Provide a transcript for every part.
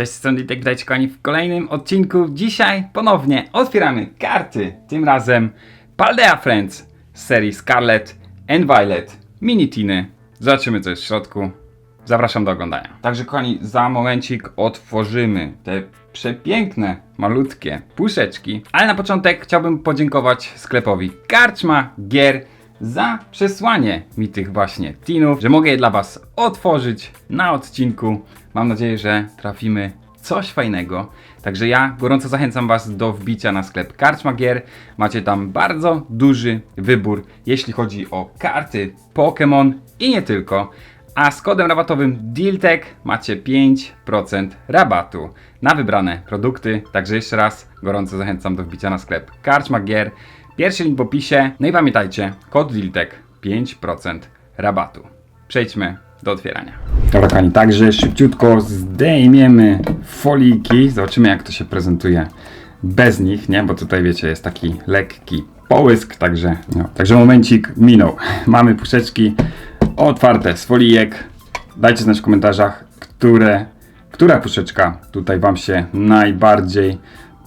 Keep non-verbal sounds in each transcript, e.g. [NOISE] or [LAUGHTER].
Cześć, strony Ditek, witajcie kochani w kolejnym odcinku. Dzisiaj ponownie otwieramy karty, tym razem Paldea Friends z serii Scarlet and Violet Mini Tiny. Zobaczymy co jest w środku. Zapraszam do oglądania. Także kochani, za momencik otworzymy te przepiękne, malutkie puszeczki. Ale na początek chciałbym podziękować sklepowi Karczma Gier za przesłanie mi tych właśnie tinów, że mogę je dla Was otworzyć na odcinku. Mam nadzieję, że trafimy coś fajnego. Także ja gorąco zachęcam Was do wbicia na sklep Karczma Gier. Macie tam bardzo duży wybór, jeśli chodzi o karty Pokémon i nie tylko. A z kodem rabatowym DEALTECH macie 5% rabatu na wybrane produkty. Także jeszcze raz gorąco zachęcam do wbicia na sklep Karczma Gier. Pierwszy link w opisie. No i pamiętajcie, kod DEALTECH 5% rabatu. Przejdźmy do otwierania. Dobra, kochani, także szybciutko zdejmiemy foliki. Zobaczymy, jak to się prezentuje bez nich, nie? Bo tutaj, wiecie, jest taki lekki połysk, także, no, także momencik minął. [LAUGHS] Mamy puszeczki otwarte z folijek. Dajcie znać w komentarzach, które, która puszeczka tutaj Wam się najbardziej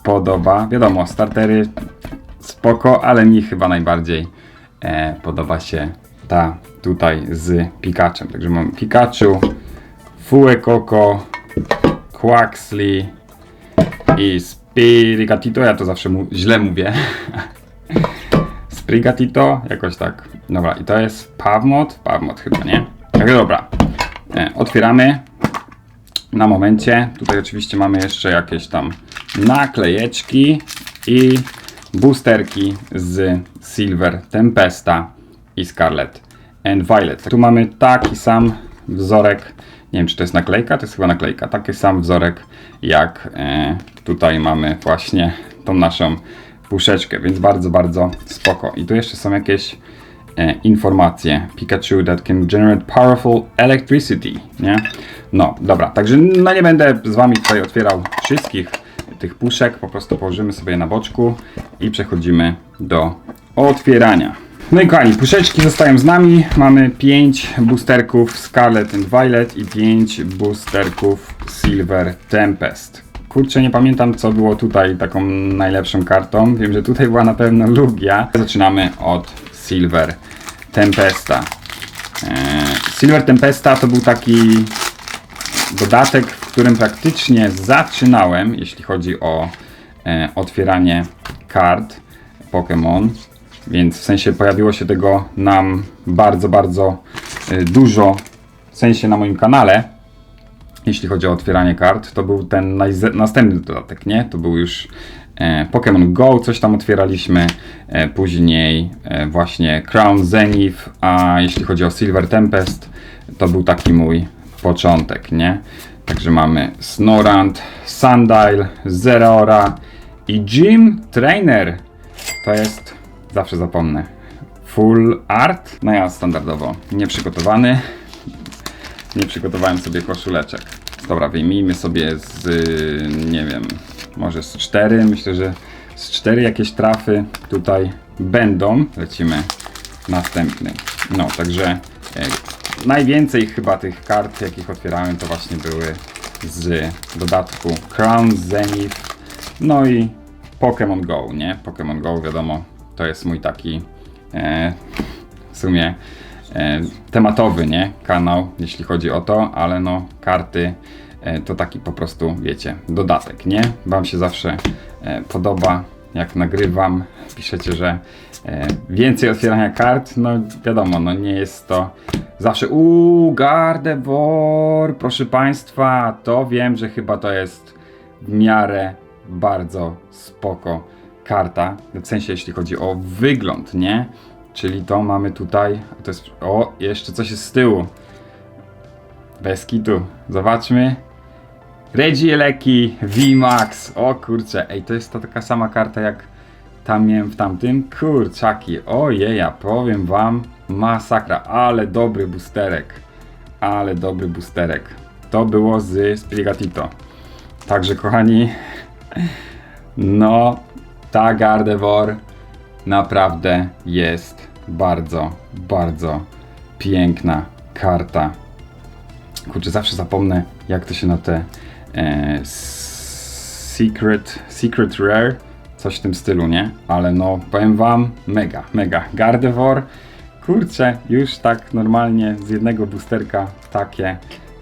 podoba. Wiadomo, startery spoko, ale mi chyba najbardziej e, podoba się ta tutaj z Pikachem. Także mam Pikachu, Fuecoco, Quaxley i Sprigatito. Ja to zawsze mu źle mówię. [LAUGHS] Sprigatito, jakoś tak. Dobra, i to jest Pawmot? Pawmot chyba, nie? Także dobra. E, otwieramy na momencie. Tutaj oczywiście mamy jeszcze jakieś tam naklejeczki i boosterki z Silver Tempesta i Scarlet and Violet. Tu mamy taki sam wzorek, nie wiem czy to jest naklejka, to jest chyba naklejka, taki sam wzorek jak e, tutaj mamy właśnie tą naszą puszeczkę, więc bardzo, bardzo spoko. I tu jeszcze są jakieś e, informacje. Pikachu that can generate powerful electricity, nie? No, dobra, także no nie będę z Wami tutaj otwierał wszystkich tych puszek, po prostu położymy sobie na boczku i przechodzimy do otwierania. No i kochani, puszeczki zostają z nami. Mamy 5 boosterków Scarlet and Violet i 5 boosterków Silver Tempest. Kurczę, nie pamiętam co było tutaj taką najlepszą kartą. Wiem, że tutaj była na pewno Lugia. Zaczynamy od Silver Tempesta. Eee, Silver Tempesta to był taki dodatek, którym praktycznie zaczynałem, jeśli chodzi o e, otwieranie kart Pokémon. Więc w sensie pojawiło się tego nam bardzo, bardzo e, dużo, w sensie na moim kanale, jeśli chodzi o otwieranie kart. To był ten następny dodatek, nie? To był już e, Pokémon Go, coś tam otwieraliśmy, e, później e, właśnie Crown Zenith, a jeśli chodzi o Silver Tempest, to był taki mój początek, nie? Także mamy Snorant, Sandile, Zeraora i Gym Trainer. To jest, zawsze zapomnę, Full Art. No ja standardowo nieprzygotowany. Nie przygotowałem sobie koszuleczek. Dobra, wyjmijmy sobie z, nie wiem, może z cztery. Myślę, że z cztery jakieś trafy tutaj będą. Lecimy następny. No, także e, najwięcej chyba tych kart, jakich otwierałem, to właśnie były z dodatku Crown Zenith, no i Pokémon Go, nie? Pokémon Go, wiadomo, to jest mój taki e, w sumie e, tematowy, nie? Kanał, jeśli chodzi o to, ale no karty e, to taki po prostu, wiecie, dodatek, nie? Wam się zawsze e, podoba, jak nagrywam, piszecie, że e, więcej otwierania kart, no wiadomo, no nie jest to zawsze uuu, Gardevoir, proszę Państwa, to wiem, że chyba to jest w miarę bardzo spoko karta, w sensie jeśli chodzi o wygląd, nie? Czyli to mamy tutaj, to jest, o, jeszcze coś jest z tyłu. Bez kitu, zobaczmy. Regieleki VMAX, o kurczę, ej, to jest ta taka sama karta jak tam miałem w tamtym. Kurczaki, ojeja, powiem wam, masakra, ale dobry boosterek. Ale dobry boosterek. To było z Sprigatito. Także kochani, [LAUGHS] no, ta Gardevoir naprawdę jest bardzo, bardzo piękna karta. Kurczę, zawsze zapomnę, jak to się na te e, Secret, Secret Rare, coś w tym stylu, nie? Ale no, powiem wam, mega, mega. Gardevoir, kurczę, już tak normalnie z jednego boosterka takie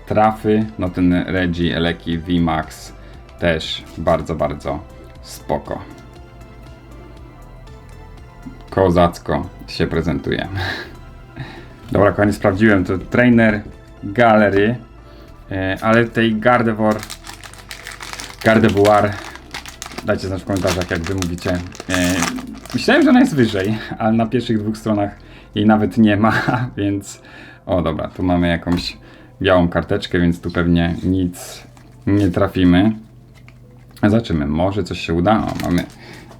trafy. No ten Regi, Eleki, VMAX też bardzo, bardzo spoko. Kozacko się prezentuje. [LAUGHS] Dobra, kochani, sprawdziłem to trainer Gallery, e, ale tej Gardevoir Gardevoir dajcie znać w komentarzach, jak wy mówicie. E, myślałem, że ona jest wyżej, ale na pierwszych dwóch stronach jej nawet nie ma, [LAUGHS] więc o dobra, tu mamy jakąś białą karteczkę, więc tu pewnie nic nie trafimy. Zobaczymy, może coś się uda. O, mamy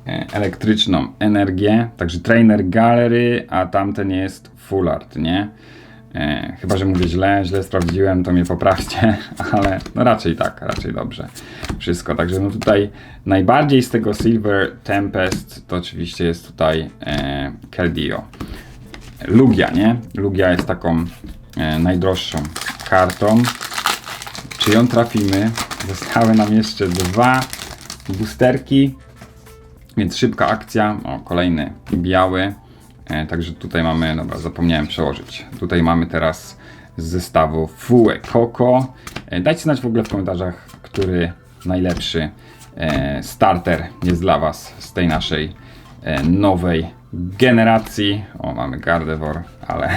e, elektryczną energię, także trainer gallery, a tamten jest full art, nie? E, chyba, że mówię źle, źle sprawdziłem, to mnie poprawcie, [LAUGHS] ale no raczej tak, raczej dobrze wszystko. Także no tutaj najbardziej z tego Silver Tempest to oczywiście jest tutaj e, Keldeo. Lugia, nie? Lugia jest taką e, najdroższą kartą. Czy ją trafimy? Zostały nam jeszcze dwa boosterki, więc szybka akcja. O, kolejny biały. E, także tutaj mamy, dobra, zapomniałem przełożyć. Tutaj mamy teraz z zestawu Fue Coco. E, dajcie znać w ogóle w komentarzach, który najlepszy e, starter jest dla Was z tej naszej nowej generacji. O, mamy Gardevoir, ale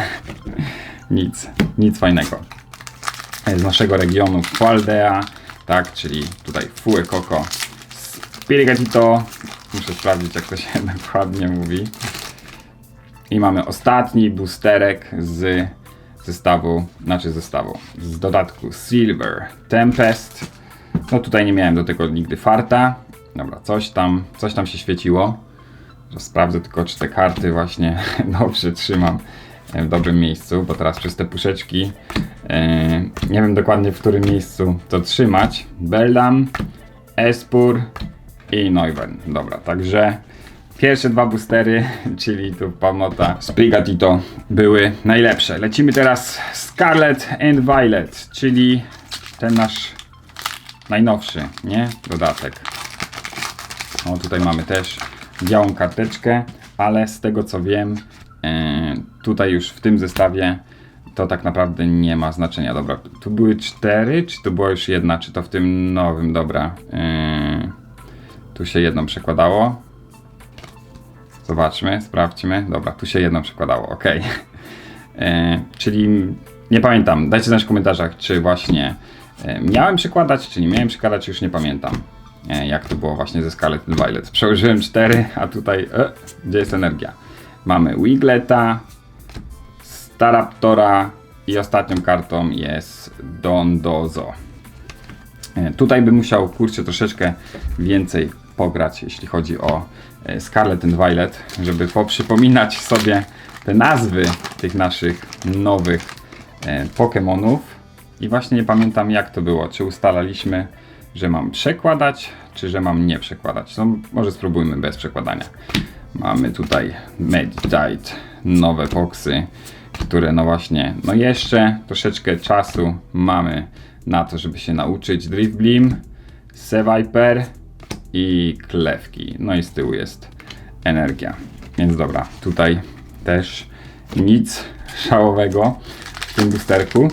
[LAUGHS] nic, nic fajnego. Z naszego regionu Faldea, tak, czyli tutaj Fue Coco Spirigatito. Muszę sprawdzić, jak to się [LAUGHS] dokładnie mówi. I mamy ostatni boosterek z zestawu, znaczy zestawu, z dodatku Silver Tempest. No tutaj nie miałem do tego nigdy farta. Dobra, coś tam, coś tam się świeciło. Sprawdzę tylko, czy te karty właśnie [LAUGHS] dobrze trzymam w dobrym miejscu, bo teraz przez te puszeczki e, nie wiem dokładnie w którym miejscu to trzymać. Beldam, Espur i Neuven. Dobra, także pierwsze dwa boostery, czyli tu Palmota, Sprigatito były najlepsze. Lecimy teraz Scarlet and Violet, czyli ten nasz najnowszy, nie? Dodatek. O, tutaj mamy też białą karteczkę, ale z tego co wiem, e, tutaj już w tym zestawie to tak naprawdę nie ma znaczenia. Dobra, tu były cztery, czy to była już jedna, czy to w tym nowym, dobra. E, tu się jedną przekładało. Zobaczmy, sprawdźmy. Dobra, tu się jedno przekładało, ok. E, czyli nie pamiętam. Dajcie znać w komentarzach, czy właśnie e, miałem przekładać, czy nie miałem przekładać, już nie pamiętam. E, jak to było właśnie ze Scarlet Violet. Przełożyłem 4, a tutaj e, gdzie jest energia? Mamy Wigleta, Staraptora i ostatnią kartą jest Dondozo. E, Tutaj bym musiał, kurczę, troszeczkę więcej pograć, jeśli chodzi o e, Scarlet and Violet, żeby poprzypominać sobie te nazwy tych naszych nowych e, Pokémonów. I właśnie nie pamiętam jak to było, czy ustalaliśmy, że mam przekładać, czy że mam nie przekładać. No, może spróbujmy bez przekładania. Mamy tutaj Meditite, nowe boxy, które no właśnie, no jeszcze troszeczkę czasu mamy na to, żeby się nauczyć. Drift Beam, Seviper i Klewki. No i z tyłu jest energia. Więc dobra, tutaj też nic szałowego w tym boosterku.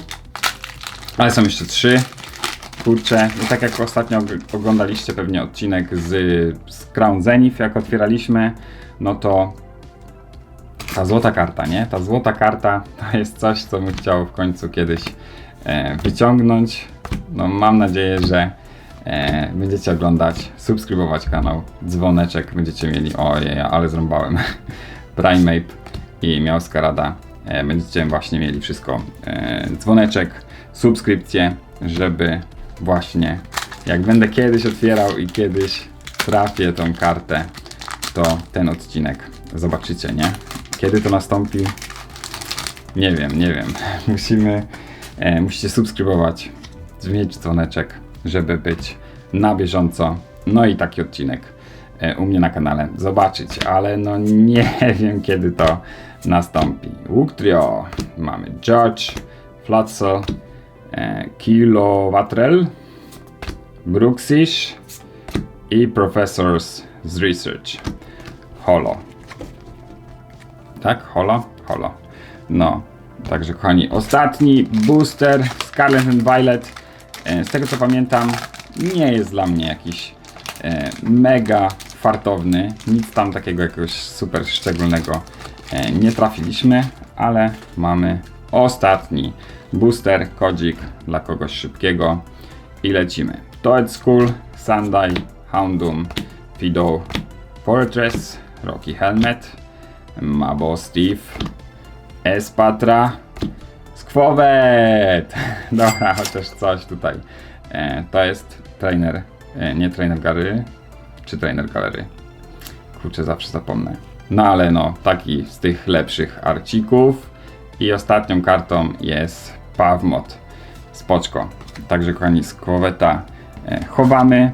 Ale są jeszcze trzy. Kurczę, no tak jak ostatnio og- oglądaliście pewnie odcinek z, z Crown Zenith, jak otwieraliśmy, no to ta złota karta, nie? Ta złota karta to jest coś, co bym chciał w końcu kiedyś e, wyciągnąć. No mam nadzieję, że e, będziecie oglądać, subskrybować kanał, dzwoneczek będziecie mieli, ojej, ale zrąbałem, [LAUGHS] Primeape i Miałska Rada. E, będziecie właśnie mieli wszystko, e, dzwoneczek, subskrypcję, żeby właśnie jak będę kiedyś otwierał i kiedyś trafię tą kartę, to ten odcinek zobaczycie, nie? Kiedy to nastąpi? Nie wiem, nie wiem. [LAUGHS] Musimy, e, musicie subskrybować, mieć dzwoneczek, żeby być na bieżąco. No i taki odcinek e, u mnie na kanale zobaczyć, ale no nie [LAUGHS] wiem kiedy to nastąpi. Wuktrio, mamy Judge, Flatzel, Kilowatrel, Brooksish i Professors z Research. Holo. Tak? Holo? Holo. No. Także kochani, ostatni booster Scarlet and Violet. E, Z tego co pamiętam, nie jest dla mnie jakiś e, mega fartowny. Nic tam takiego jakiegoś super szczególnego e, nie trafiliśmy, ale mamy ostatni booster, kodzik dla kogoś szybkiego i lecimy. Toad School, Sandai, Houndoom, Fido Fortress, Rocky Helmet, Mabo Steve, Espatra, Squowet! [LAUGHS] Dobra, chociaż coś tutaj. E, to jest trainer, e, nie trainer Gary, czy trainer galery. Kurczę, zawsze zapomnę. No ale no, taki z tych lepszych arcików. I ostatnią kartą jest Pawmot. Spoczko. Także kochani, Squoweta e, chowamy.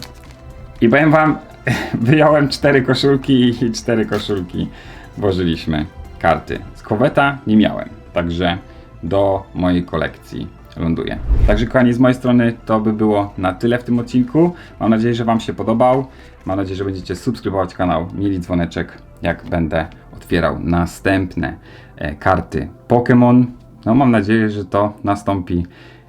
I powiem wam, [LAUGHS] wyjąłem cztery koszulki i cztery koszulki włożyliśmy karty. Z Koweta nie miałem, także do mojej kolekcji ląduje. Także kochani, z mojej strony to by było na tyle w tym odcinku. Mam nadzieję, że wam się podobał. Mam nadzieję, że będziecie subskrybować kanał, mieli dzwoneczek, jak będę otwierał następne e, karty Pokémon. No mam nadzieję, że to nastąpi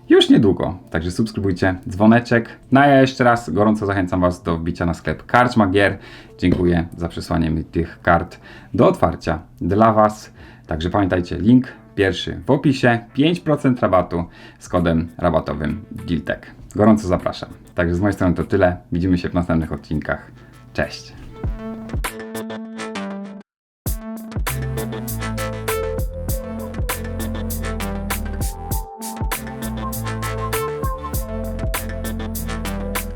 już niedługo. Także subskrybujcie dzwoneczek. No a ja jeszcze raz gorąco zachęcam Was do wbicia na sklep Karczma Gier. Dziękuję za przesłanie mi tych kart do otwarcia dla Was. Także pamiętajcie, link pierwszy w opisie. 5% rabatu z kodem rabatowym Giltek. Gorąco zapraszam. Także z mojej strony to tyle. Widzimy się w następnych odcinkach. Cześć!